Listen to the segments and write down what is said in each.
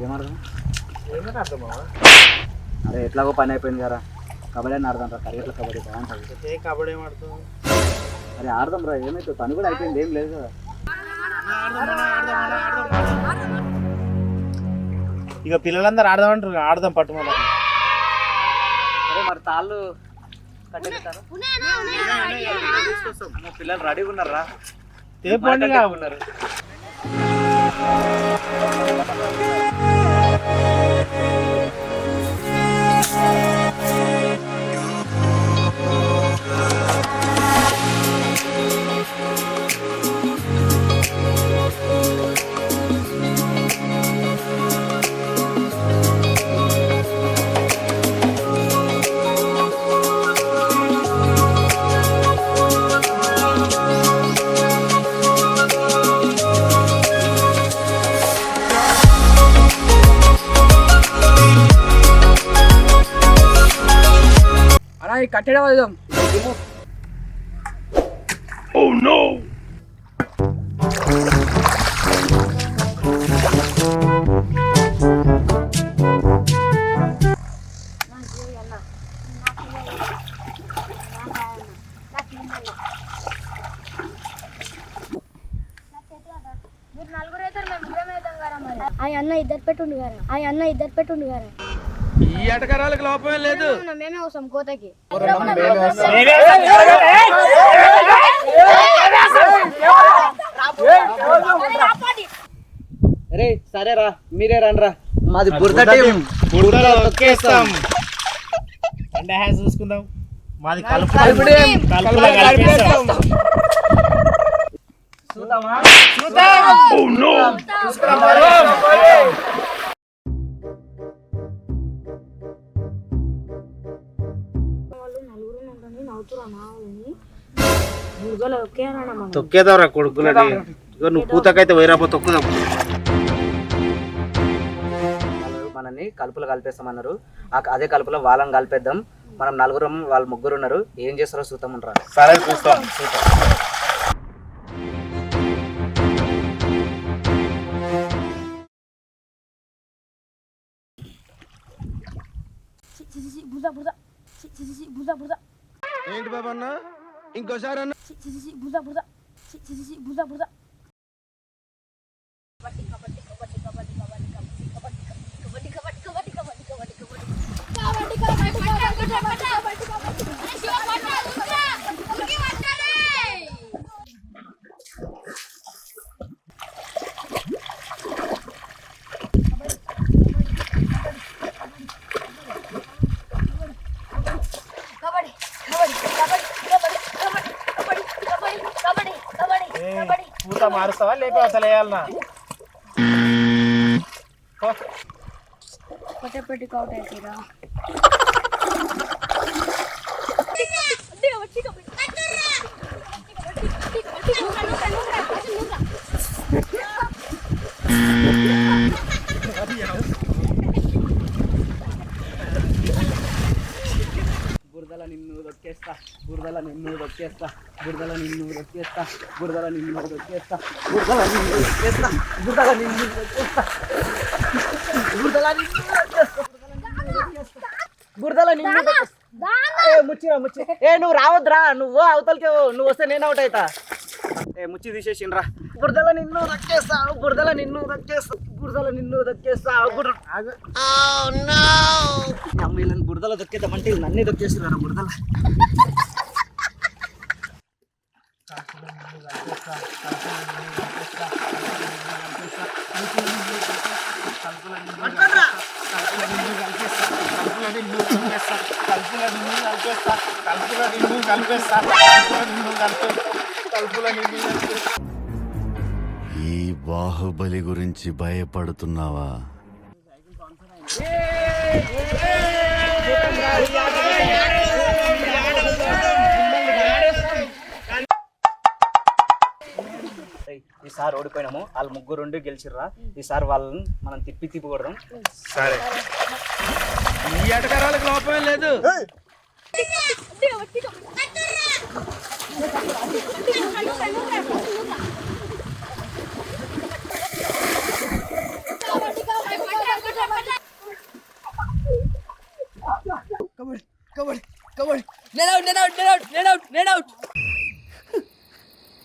ఏమర్థం? అరే ఎట్లాగో పని అయిపోయింది కదా. కబడ్డీ అని ఆడదాం రా కరిగట్ల కబడ్డీ బాగుంటుంది ఏ కబడ్డీ ఏం ఆడుతావు? అరే ఆడదాం రా ఏమైతే పని కూడా అయిపోయింది ఏం లేదు కదా. ఇక పిల్లలందరూ ఆడదామంటారు ఆడదాం పట్టుమల అరే మరి తాళ్ళు కట్టేస్తారు? పిల్లలు రెడీగా ఉన్నారా? తేపండి ఉన్నారు కట్టడం వదం ఓ నో అన్న ఇద్దరు పెట్టుండు గారా. ఆయన అన్న ఇద్దరు పెట్టుండు గారా. ఈ ఎటకరాలకు లోపమే లేదు. మేమే వస్తాం కోతకి. అరే సరేరా మీరే రండ్రా. మాది బురద టీం. బురదలో ఒక్కేస్తాం అండ్ హ్యాస్ చూసుకుందాం. మాది కలుపు కలుపులో కలిపేస్తాం. చూద్దామా? చూద్దాం. తొక్కేదారా కొడుకులని నువ్వు పూతకైతే వైరాపో తొక్కుదాం. మనల్ని కలుపులో కలిపేస్తామన్నారు. అదే కలుపులో వాళ్ళని కలిపేద్దాం. మనం నలుగురం వాళ్ళు ముగ్గురు ఉన్నారు ఏం చేస్తారో చూద్దాం రా సరే చూస్తాం. బురద. ఏంటి బాబా అన్న? ఇంకోసారి అన్న. Burada burada. Burada burada. పూత మారుస్తావా లేకపోతే అసలు వేయాలనా పట్టపట్టి బురదల నిన్ను దొక్కేస్తా బురదల నిన్ను దొక్కేస్తా బురదల నిన్ను దొక్కేస్తా బురదల నిన్ను దొక్కేస్తా బురదల నిన్ను దొక్కేస్తా బురదల నిన్ను దొక్కేస్తా బురదల నిన్ను దొక్కేస్తా బురదల నిన్ను ముచ్చిరా ముచ్చి ఏ నువ్వు రావద్దురా నువ్వు అవతలకి నువ్వు వస్తే నేను అవుట్ అవుతా ఏ ముచ్చి తీసేసిండ్రా. బురదల నిన్ను దక్కేస్తా బురదల నిన్ను దక్కేస్తా బురదల నిన్ను దక్కేస్తా బుర్ర వీళ్ళని బురదల దక్కేద్దామంటే నన్నే దక్కేస్తున్నారు బురదల. ఈ బాహుబలి గురించి భయపడుతున్నావా? ఈసారి ఓడిపోయినాము. వాళ్ళు ముగ్గురు ఉండి గెలిచిర్రా. ఈసారి వాళ్ళని మనం తిప్పి తిప్పి కొడదాం. సరే. ఈ ఆటగారాలకు లోపమే లేదు.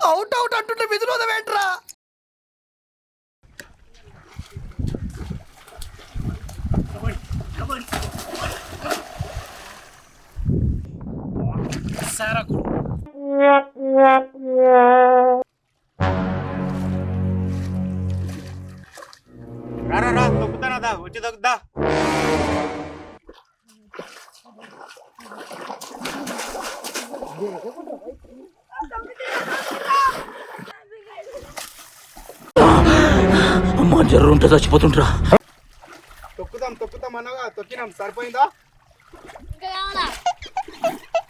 అవుట్ అవుట్ అంటుంటే విధులోద వెంట్రా Sarah రా రా వచ్చి అమ్మా జర్రు ఉంటే చచ్చిపోతుంట్రా తొక్కుతాం తొక్కుతాం అనగా తొక్కినాం సరిపోయిందా?